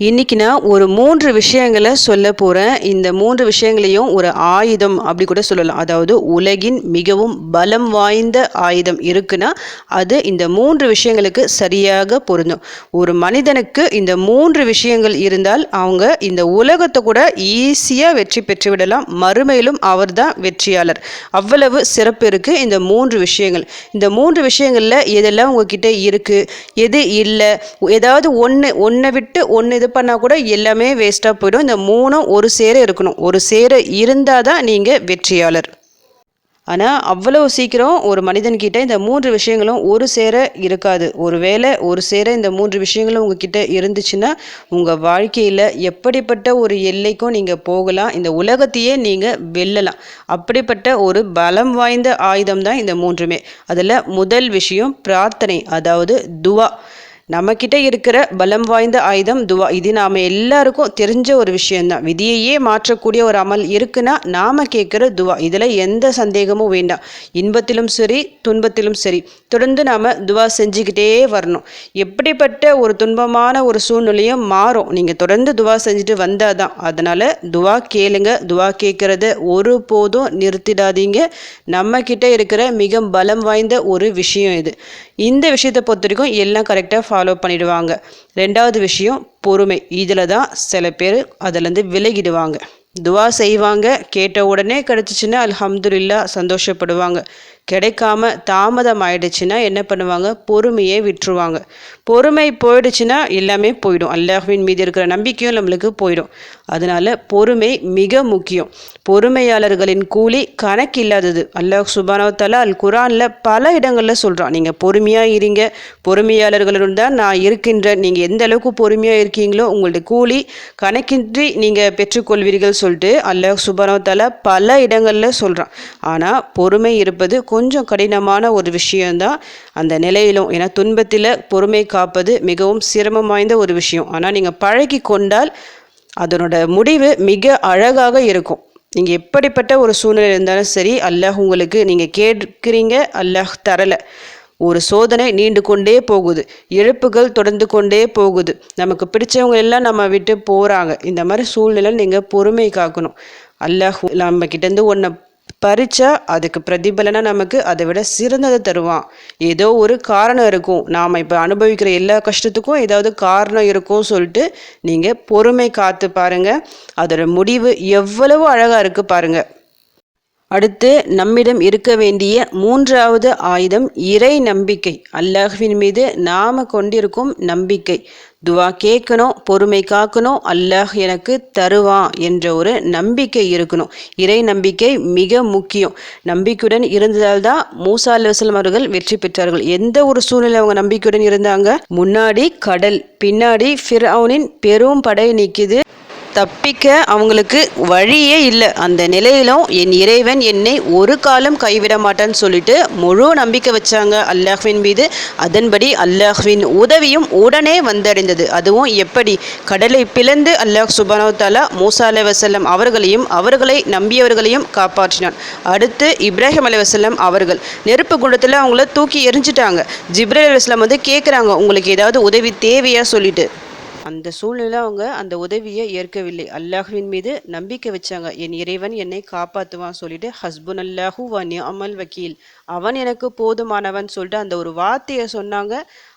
இன்னைக்கு நான் ஒரு மூன்று விஷயங்களை சொல்ல போகிறேன் இந்த மூன்று விஷயங்களையும் ஒரு ஆயுதம் அப்படி கூட சொல்லலாம். அதாவது உலகின் மிகவும் பலம் வாய்ந்த ஆயுதம் இருக்குன்னா அது இந்த மூன்று விஷயங்களுக்கு சரியாக பொருந்தும். ஒரு மனிதனுக்கு இந்த மூன்று விஷயங்கள் இருந்தால் அவங்க இந்த உலகத்தை கூட ஈஸியாக வெற்றி பெற்று விடலாம். மறுமையிலும் அவர்தான் வெற்றியாளர். அவ்வளவு சிறப்பு இருக்குது இந்த மூன்று விஷயங்கள். இந்த மூன்று விஷயங்களில் எதெல்லாம் உங்ககிட்ட இருக்குது எது இல்லை? ஏதாவது ஒன்று ஒன்றை விட்டு ஒன்று இது பண்ணால் கூட எல்லாமே வேஸ்ட்டாக போயிடும். இந்த மூணும் ஒரு சேர இருக்கணும். ஒரு சேர இருந்தால் தான் நீங்கள் வெற்றியாளர். ஆனால் அவ்வளவு சீக்கிரம் ஒரு மனிதன்கிட்ட இந்த மூன்று விஷயங்களும் ஒரு சேர இருக்காது. ஒருவேளை ஒரு சேர இந்த மூன்று விஷயங்களும் உங்ககிட்ட இருந்துச்சுன்னா உங்கள் வாழ்க்கையில் எப்படிப்பட்ட ஒரு எல்லைக்கும் நீங்கள் போகலாம். இந்த உலகத்தையே நீங்கள் வெல்லலாம். அப்படிப்பட்ட ஒரு பலம் வாய்ந்த ஆயுதம் தான் இந்த மூன்றுமே. அதில் முதல் விஷயம் பிரார்த்தனை அதாவது துவா. நம்மக்கிட்ட இருக்கிற பலம் வாய்ந்த ஆயுதம் துவா இது நாம் எல்லாருக்கும் தெரிஞ்ச ஒரு விஷயந்தான் விதியையே மாற்றக்கூடிய ஒரு அமல் இருக்குன்னா நாம் கேட்குற துவா இதில் எந்த சந்தேகமும் வேண்டாம். இன்பத்திலும் சரி துன்பத்திலும் சரி தொடர்ந்து நாம் துவா செஞ்சுக்கிட்டே வரணும். எப்படிப்பட்ட ஒரு துன்பமான ஒரு சூழ்நிலையும் மாறும். நீங்கள் தொடர்ந்து துவா செஞ்சுட்டு வந்தால் தான் அதனால் துவா கேளுங்க துவா கேட்குறத ஒரு போதும் நிறுத்திடாதீங்க. நம்மக்கிட்ட இருக்கிற மிக பலம் வாய்ந்த ஒரு விஷயம் இது. இந்த விஷயத்தை பொறுத்த வரைக்கும் எல்லாம் கரெக்டாக ஃபாலோ பண்ணிடுவாங்க. ரெண்டாவது விஷயம் பொறுமை. இதில் தான் சில பேர் அதிலேருந்து விலகிடுவாங்க. துவா செய்வாங்க. கேட்ட உடனே கிடச்சிச்சின்னா அல்ஹம்துல்லா சந்தோஷப்படுவாங்க. கிடைக்காம தாமதம் ஆயிடுச்சுன்னா என்ன பண்ணுவாங்க? பொறுமையே விட்டுருவாங்க. பொறுமை போயிடுச்சுன்னா எல்லாமே போயிடும். அல்லாஹ்வின் மீது இருக்கிற நம்பிக்கையும் நம்மளுக்கு போயிடும். அதனால பொறுமை மிக முக்கியம். பொறுமையாளர்களின் கூலி கணக்கில்லாதது அல்லாஹ் சுபானவத்தாலா அல் குரானில் பல இடங்களில் சொல்கிறான் நீங்கள் பொறுமையாக இருங்க. பொறுமையாளர்களுடன் தான் நான் இருக்கின்றேன். நீங்கள் எந்த அளவுக்கு பொறுமையாக இருக்கீங்களோ உங்களுடைய கூலி கணக்கின்றி நீங்கள் பெற்றுக்கொள்வீர்கள் சொல்லிட்டு அல்லாஹ் சுபானவத்தாலா பல இடங்களில் சொல்கிறான் ஆனால் பொறுமை இருப்பது கொஞ்சம் கடினமான ஒரு விஷயந்தான் அந்த நிலையிலும் ஏன்னா துன்பத்தில் பொறுமை காப்பது மிகவும் சிரமம் வாய்ந்த ஒரு விஷயம். ஆனால் நீங்கள் பழகி கொண்டால் அதனோட முடிவு மிக அழகாக இருக்கும். நீங்கள் எப்படிப்பட்ட ஒரு சூழ்நிலை இருந்தாலும் சரி அல்லாஹ் உங்களுக்கு நீங்கள் கேட்குறீங்க அல்லாஹ் தரலை. ஒரு சோதனை நீண்டு கொண்டே போகுது. இழப்புகள் தொடர்ந்து கொண்டே போகுது. நமக்கு பிடிச்சவங்க எல்லாம் நம்ம விட்டு போகிறாங்க இந்த மாதிரி சூழ்நிலை நீங்கள் பொறுமை காக்கணும். அல்லாஹ் நம்ம கிட்டேருந்து ஒன்றை பறிச்சா அதுக்கு பிரதிபலனா நமக்கு அதை விட சிறந்ததை தருவான். ஏதோ ஒரு காரணம் இருக்கும். நாம் இப்போ அனுபவிக்கிற எல்லா கஷ்டத்துக்கும் ஏதாவது காரணம் இருக்கும் சொல்லிட்டு நீங்கள் பொறுமை காத்து பாருங்க. அதோட முடிவு எவ்வளவு அழகாக இருக்குது பாருங்கள் அடுத்து நம்மிடம் இருக்க வேண்டிய மூன்றாவது ஆயுதம் இறை நம்பிக்கை. அல்லாஹ்வின் மீது நாம் கொண்டிருக்கும் நம்பிக்கை. துவா கேட்கணும் பொறுமை காக்கணும் அல்லாஹ் எனக்கு தருவான் என்ற ஒரு நம்பிக்கை இருக்கணும். இறை நம்பிக்கை மிக முக்கியம். நம்பிக்கையுடன் இருந்ததால் தான் மூசா அலுவலம் அவர்கள் வெற்றி பெற்றார்கள். எந்த ஒரு சூழ்நிலை அவங்க நம்பிக்கையுடன் இருந்தாங்க? முன்னாடி கடல் பின்னாடி ஃபிர்அவுனின் பெரும் படை நிற்கிது தப்பிக்க அவங்களுக்கு வழியே இல்லை. அந்த நிலையிலும் என் இறைவன் என்னை ஒரு காலம் கைவிட மாட்டான்னு சொல்லிட்டு முழு நம்பிக்கை வச்சாங்க அல்லாஹ்வின் மீது. அதன்படி அல்லாஹ்வின் உதவியும் உடனே வந்தடைந்தது. அதுவும் எப்படி? கடலை பிளந்து அல்லாஹ் சுபானோ தாலா மூசா அலை வசல்லம் அவர்களையும் அவர்களை நம்பியவர்களையும் காப்பாற்றினான். அடுத்து இப்ராஹிம் அலி வசல்லம் அவர்கள். நெருப்பு குண்டத்தில் அவங்கள தூக்கி எரிஞ்சிட்டாங்க ஜிப்ரேல் அலி வந்து கேட்குறாங்க உங்களுக்கு ஏதாவது உதவி தேவையா? சொல்லிட்டு. அந்த சூழ்நிலை அவங்க அந்த உதவியை ஏற்கவில்லை. அல்லாஹுவின் மீது நம்பிக்கை வச்சாங்க. என் இறைவன் என்னை காப்பாற்றுவான் சொல்லிட்டு ஹஸ்புன் அல்லாஹூ வ அமல் வக்கீல். அவன் எனக்கு போதுமானவன் சொல்லிட்டு அந்த ஒரு வார்த்தையை சொன்னாங்க.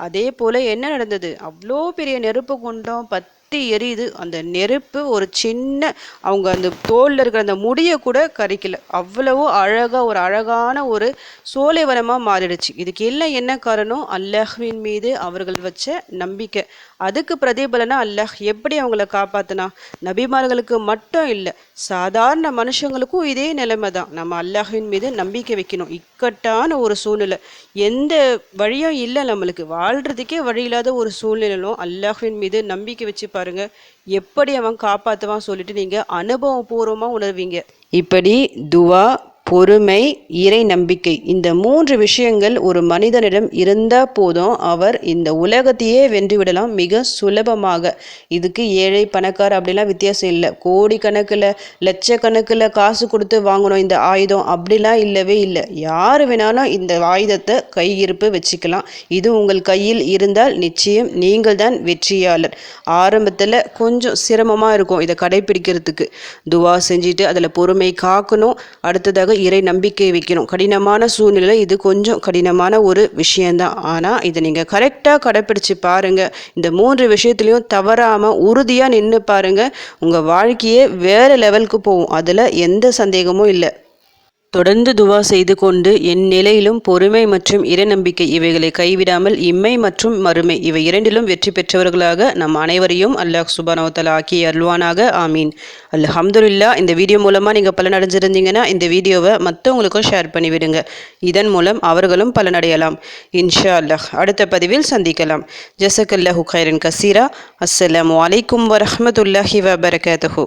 அதே போல் என்ன நடந்தது? அவ்வளோ பெரிய நெருப்பு குண்டம் பத் பற்றி எரியுது. அந்த நெருப்பு ஒரு சின்ன அவங்க அந்த தோலில் இருக்கிற அந்த முடியை கூட கரிக்கல. அவ்வளவு அழகாக ஒரு அழகான ஒரு சோலைவனமாக மாறிடுச்சு. இதுக்கு எல்லாம் என்ன காரணம்? அல்லாஹ்வின் மீது அவர்கள் வச்ச நம்பிக்கை. அதுக்கு பிரதிபலனா அல்லாஹ் எப்படி அவங்கள காப்பாத்தினா? நபிமார்களுக்கு மட்டும் இல்லை சாதாரண மனுஷங்களுக்கும் இதே நிலைமை தான் நம்ம அல்லாஹின் மீது நம்பிக்கை வைக்கணும். இக்கட்டான ஒரு சூழ்நிலை. எந்த வழியும் இல்லை நம்மளுக்கு. வாழ்றதுக்கே வழி இல்லாத ஒரு சூழ்நிலையிலும் அல்லாஹின் மீது நம்பிக்கை வச்சு பாருங்க. எப்படி அவன் காப்பாற்றுவான் சொல்லிட்டு நீங்கள் அனுபவம் பூர்வமாக உணர்வீங்க. இப்படி துவா பொறுமை இறை நம்பிக்கை. இந்த மூன்று விஷயங்கள் ஒரு மனிதனிடம் இருந்தால் போதும் அவர் இந்த உலகத்தையே வென்றுவிடலாம் மிக சுலபமாக. இதுக்கு ஏழை பணக்கார அப்படிலாம் வித்தியாசம் இல்லை. கோடிக்கணக்கில் லட்சக்கணக்கில் காசு கொடுத்து வாங்கணும் இந்த ஆயுதம் அப்படிலாம் இல்லவே இல்லை. யார் வேணாலும் இந்த ஆயுதத்தை கையிருப்பு வச்சுக்கலாம். இது உங்கள் கையில் இருந்தால் நிச்சயம் நீங்கள் தான் வெற்றியாளர். ஆரம்பத்தில் கொஞ்சம் சிரமமாக இருக்கும் இதை கடைபிடிக்கிறதுக்கு. துவா செஞ்சுட்டு அதில் பொறுமை காக்கணும். அடுத்ததாக இறை நம்பிக்கை வைக்கணும். கடினமான சூழ்நிலை இது கொஞ்சம் கடினமான ஒரு விஷயந்தான் ஆனால் இதை நீங்கள் கரெக்டாக கடைப்பிடிச்சு பாருங்கள் இந்த மூன்று விஷயத்துலையும் தவறாமல் உறுதியாக நின்று பாருங்கள் உங்கள் வாழ்க்கையே வேறு லெவலுக்கு போகும். அதில் எந்த சந்தேகமும் இல்லை. தொடர்ந்து துவா செய்து கொண்டு என் நிலையிலும் பொறுமை மற்றும் இறைநம்பிக்கை இவைகளை கைவிடாமல் இம்மை மற்றும் மறுமை இவை இரண்டிலும் வெற்றி பெற்றவர்களாக நம் அனைவரையும் அல்லாஹ் சுபானவத்தலா ஆக்கி அருள்வானாக. ஆமீன். அல்ஹம்துலில்லா இந்த வீடியோ மூலமாக நீங்கள் பலனடைஞ்சிருந்தீங்கன்னா இந்த வீடியோவை மற்றவங்களுக்கும் ஷேர் பண்ணிவிடுங்க. இதன் மூலம் அவர்களும் பலனடையலாம். இன்ஷா அல்லாஹ் அடுத்த பதிவில் சந்திக்கலாம். ஜசக்கல்லாஹு ஹைரன் கசீரா. அஸ்ஸலாம் அலைக்கும் வரமத்துல்லாஹி வபரகாத்துஹூ.